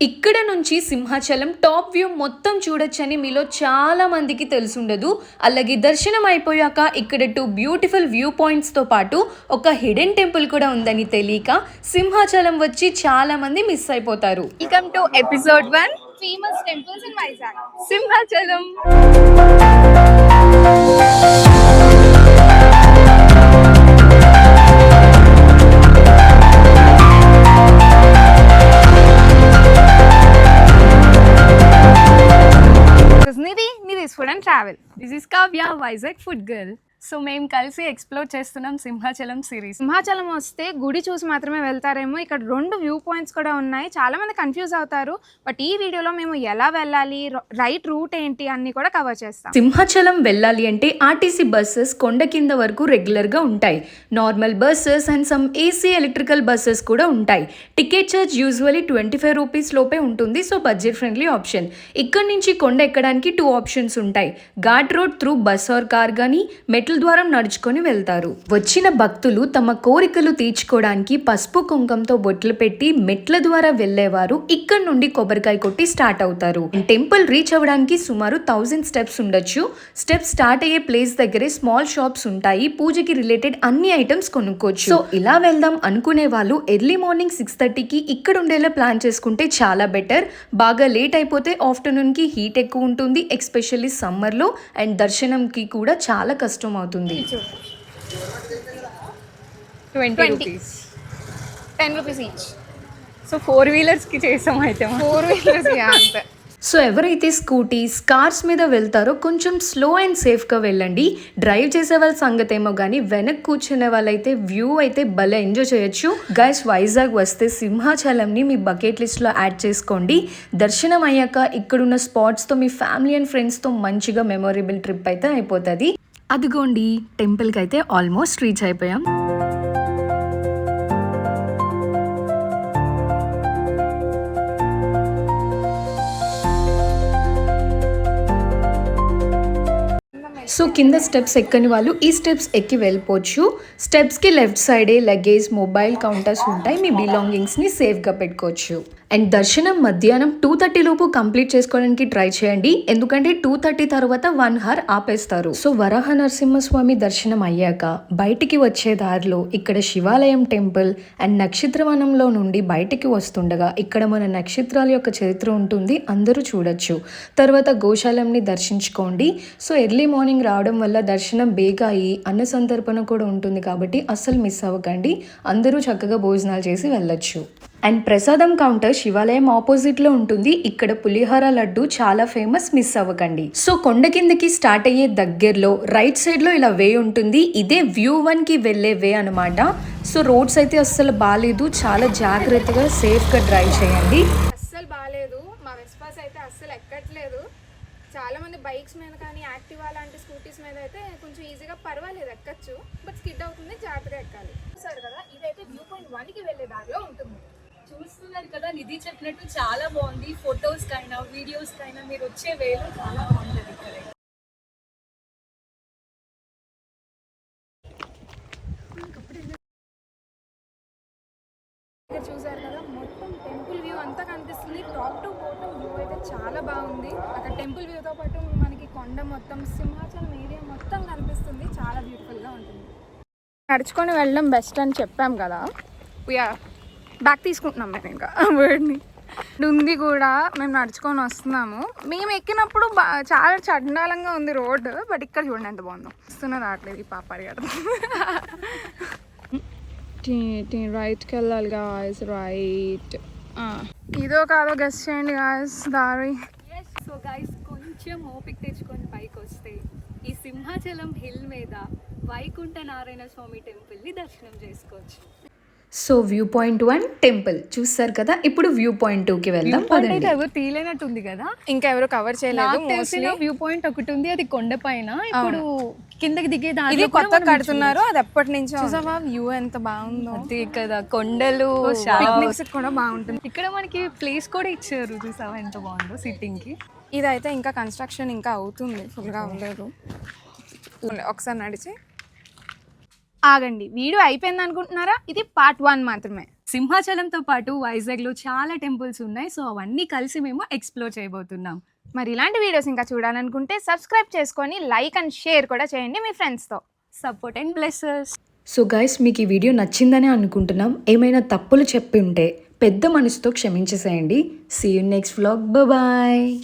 ఇక్కడ నుంచి Simhachalam top view మొత్తం చూడొచ్చని మీలో చాలా మందికి తెలుసుండదు. అలాగే దర్శనం అయిపోయాక ఇక్కడ టూ బ్యూటిఫుల్ వ్యూ పాయింట్స్తో పాటు ఒక హిడెన్ టెంపుల్ కూడా ఉందని తెలియక సింహాచలం వచ్చి చాలా మంది మిస్ అయిపోతారు. Welcome to episode one famous temples in Vizag Simhachalam. and travel. This is Kavya, Vizag Food Girl. So మేము కలిసి ఎక్స్ప్లోర్ చేస్తున్నాం సింహాచలం సిరీస్ సింహాచలం వస్తే గుడి చూసి మాత్రమే వెళ్తారేమో. ఇక్కడ రెండు వ్యూ పాయింట్స్ కూడా ఉన్నాయి. చాలా మంది కన్ఫ్యూజ్ అవుతారు. బట్ ఈ వీడియోలో మేము ఎలా వెళ్ళాలి రైట్ రూట్ ఏంటి అన్ని కూడా కవర్ చేస్తాం. సింహాచలం వెళ్ళాలి అంటే ఆర్టీసీ బస్సెస్ కొండ కింద వరకు రెగ్యులర్గా ఉంటాయి. Normal buses and some AC electrical buses కూడా ఉంటాయి. Ticket charge usually twenty five rupees లోపే ఉంటుంది. సో బడ్జెట్ ఫ్రెండ్లీ ఆప్షన్ ఇక్కడ నుంచి కొండ ఎక్కడానికి టూ ఆప్షన్స్ ఉంటాయి. Ghat road through bus or car కానీ మెట్ల ద్వారం నడుచుకొని వెళ్తారు. వచ్చిన భక్తులు తమ కోరికలు తీర్చుకోవడానికి పసుపు కుంకంతో బొట్లు పెట్టి మెట్ల ద్వారా వెళ్ళేవారు. ఇక్కడ నుండి కొబ్బరికాయ కొట్టి స్టార్ట్ అవుతారు. టెంపుల్ రీచ్ అవ్వడానికి సుమారు థౌజండ్ స్టెప్స్ ఉండొచ్చు. స్టెప్స్ స్టార్ట్ అయ్యే ప్లేస్ దగ్గరే స్మాల్ షాప్స్ ఉంటాయి. పూజకి రిలేటెడ్ అన్ని ఐటమ్స్ కొనుక్కోవచ్చు. సో ఇలా వెళ్దాం అనుకునే వాళ్ళు ఎర్లీ మార్నింగ్ సిక్స్ థర్టీకి ఇక్కడ ఉండేలా ప్లాన్ చేసుకుంటే చాలా బెటర్. బాగా లేట్ అయిపోతే ఆఫ్టర్నూన్కి హీట్ ఎక్కువ ఉంటుంది ఎక్స్పెషల్లీ సమ్మర్లో అండ్ దర్శనంకి కూడా చాలా కష్టం అవుతుంది twenty. Rupees ten rupees each so four వీలర్స్కి చేసాం అయితే. ఫోర్ వీలర్స్ అంతే. సో ఎవరైతే స్కూటీస్ కార్స్ మీద వెళ్తారో కొంచెం స్లో అండ్ సేఫ్గా వెళ్ళండి. డ్రైవ్ చేసే వాళ్ళ సంగతి ఏమో కానీ వెనక్ కూర్చునే వాళ్ళైతే వ్యూ అయితే భలే ఎంజాయ్ చేయొచ్చు. గైస్ వైజాగ్ వస్తే సింహాచలంని మీ బకెట్ లిస్ట్లో యాడ్ చేసుకోండి. దర్శనం అయ్యాక ఇక్కడున్న స్పాట్స్తో మీ ఫ్యామిలీ అండ్ ఫ్రెండ్స్తో మంచిగా మెమొరబుల్ ట్రిప్ అయితే అయిపోతుంది. అదిగోండి టెంపుల్కి అయితే ఆల్మోస్ట్ రీచ్ అయిపోయాం. సో కింద స్టెప్స్ ఎక్కని వాళ్ళు ఈ స్టెప్స్ ఎక్కి వెళ్ళిపోవచ్చు. స్టెప్స్కి లెఫ్ట్ సైడే లగేజ్ మొబైల్ కౌంటర్స్ ఉంటాయి. మీ బిలాంగింగ్స్ని సేఫ్గా పెట్టుకోవచ్చు. అండ్ దర్శనం మధ్యాహ్నం టూ థర్టీ లోపు కంప్లీట్ చేసుకోవడానికి ట్రై చేయండి. ఎందుకంటే టూ థర్టీ తర్వాత వన్ హర్ ఆపేస్తారు. సో వరాహ నరసింహస్వామి దర్శనం అయ్యాక బయటికి వచ్చే దారిలో ఇక్కడ శివాలయం టెంపుల్ అండ్ నక్షత్రవనంలో నుండి బయటికి వస్తుండగా ఇక్కడ మన నక్షత్రాల యొక్క చరిత్ర ఉంటుంది. అందరూ చూడొచ్చు. తర్వాత గోశాలంని దర్శించుకోండి. సో ఎర్లీ మార్నింగ్ రావడం వల్ల దర్శనం బేగా అయ్యి అన్న సంతర్పణ కూడా ఉంటుంది కాబట్టి అస్సలు మిస్ అవ్వకండి. అందరూ చక్కగా భోజనాలు చేసి వెళ్ళొచ్చు. అండ్ ప్రసాదం కౌంటర్ శివాలయం ఆపోజిట్లో ఉంటుంది. ఇక్కడ పులిహోర లడ్డు చాలా ఫేమస్ మిస్ అవ్వకండి. సో కొండ కిందకి స్టార్ట్ అయ్యే దగ్గరలో రైట్ సైడ్లో ఇలా వే ఉంటుంది. ఇదే వ్యూ వన్కి వెళ్ళే వే అనమాట సో రోడ్స్ అయితే అస్సలు బాగాలేదు చాలా జాగ్రత్తగా సేఫ్గా డ్రైవ్ చేయండి అస్సలు బాగాలేదు మా వెస్పాస్ అయితే అస్సలు ఎక్కట్లేదు చాలా మంది బైక్స్ మీద కానీ యాక్టివా లాంటి స్కూటీస్ మీద అయితే కొంచెం ఈజీగా పర్వాలేదు ఎక్కచ్చు. బట్ స్కిడ్ అవుతుంది జాగ్రత్తగా ఎక్కాలి. సరే కదా ఇదైతే వ్యూ పాయింట్ వన్కి వెళ్ళే దారిలో ఉంటుంది. చూస్తున్నారు కదా నిధి చెప్పినట్టు చాలా బాగుంది. ఫొటోస్ కైనా వీడియోస్ కైనా మీరు వచ్చే వేలో చాలా బాగుంటుంది ఇక్కడ. ఇక్కడ చూసారు కదా మొత్తం టెంపుల్ వ్యూ అంతా కనిపిస్తుంది. టాప్ టు బాటమ్ వ్యూ అయితే చాలా బాగుంది. అక్కడ టెంపుల్ వ్యూతో పాటు మనకి కొండ మొత్తం సింహాచలం ఏరియా మొత్తం కనిపిస్తుంది. చాలా బ్యూటిఫుల్గా ఉంటుంది. నడుచుకొని వెళ్ళడం బెస్ట్ అని చెప్పాం కదా. బ్యాక్ తీసుకుంటున్నాం మేము ఇంకా వర్డ్ని ఉంది కూడా మేము నడుచుకొని వస్తున్నాము. మేము ఎక్కినప్పుడు బా- చాలా చండాలంగా ఉంది రోడ్ బట్ ఇక్కడ చూడండి ఎంత బాగుందో. వస్తున్నది రావట్లేదు ఈ పాపాడి గారు రైట్కి వెళ్ళాలి గాయస్ రైట్ ఇదో కాదో గెస్ట్ చేయండి గాయస్ దారి. సో గైస్ కొంచెం ఓపిక తెచ్చుకొని పైకి వస్తే ఈ సింహాచలం హిల్ మీద వైకుంఠ నారాయణ స్వామి టెంపుల్ని దర్శనం చేసుకోవచ్చు. So view point one temple చూస్తారు కదా? ఇప్పుడు వ్యూ పాయింట్ టూ కి వెళ్దాం ఎవరు తీలేనట్టుంది కదా? ఇంకా ఎవరు కవర్ చేయలేదు వ్యూ పాయింట్ ఒకటి ఉంది అది కొండ పైన. ఇప్పుడు కిందకి దిగే ఇది కొత్త కడుతున్నారు. అది ఎప్పటి నుంచో చూసావా వ్యూ ఎంత బాగుందో? అదే కదా కొండలు పిక్నిక్స్ కూడా బాగుంటుంది. ఇక్కడ మనకి ప్లేస్ కూడా ఇచ్చారు. చూసావా ఎంత బాగుందో సిట్టింగ్కి. ఇదైతే ఇంకా కన్స్ట్రక్షన్ ఇంకా అవుతుంది. ఫుల్గా అవ్వలేదు ఒకసారి నడిచి. ఆగండి. వీడియో అయిపోయింది అనుకుంటున్నారా? ఇది పార్ట్ వన్ మాత్రమే. సింహాచలంతో పాటు వైజాగ్లో చాలా టెంపుల్స్ ఉన్నాయి. సో అవన్నీ కలిసి మేము ఎక్స్ప్లోర్ చేయబోతున్నాం. మరి ఇలాంటి వీడియోస్ ఇంకా చూడాలనుకుంటే సబ్స్క్రైబ్ చేసుకొని లైక్ అండ్ షేర్ కూడా చేయండి మీ ఫ్రెండ్స్తో support and blesses so guys మీకు ఈ వీడియో నచ్చిందని అనుకుంటున్నాం. ఏమైనా తప్పులు చెప్పి ఉంటే పెద్ద మనసుతో క్షమించేసేయండి. See you next vlog bye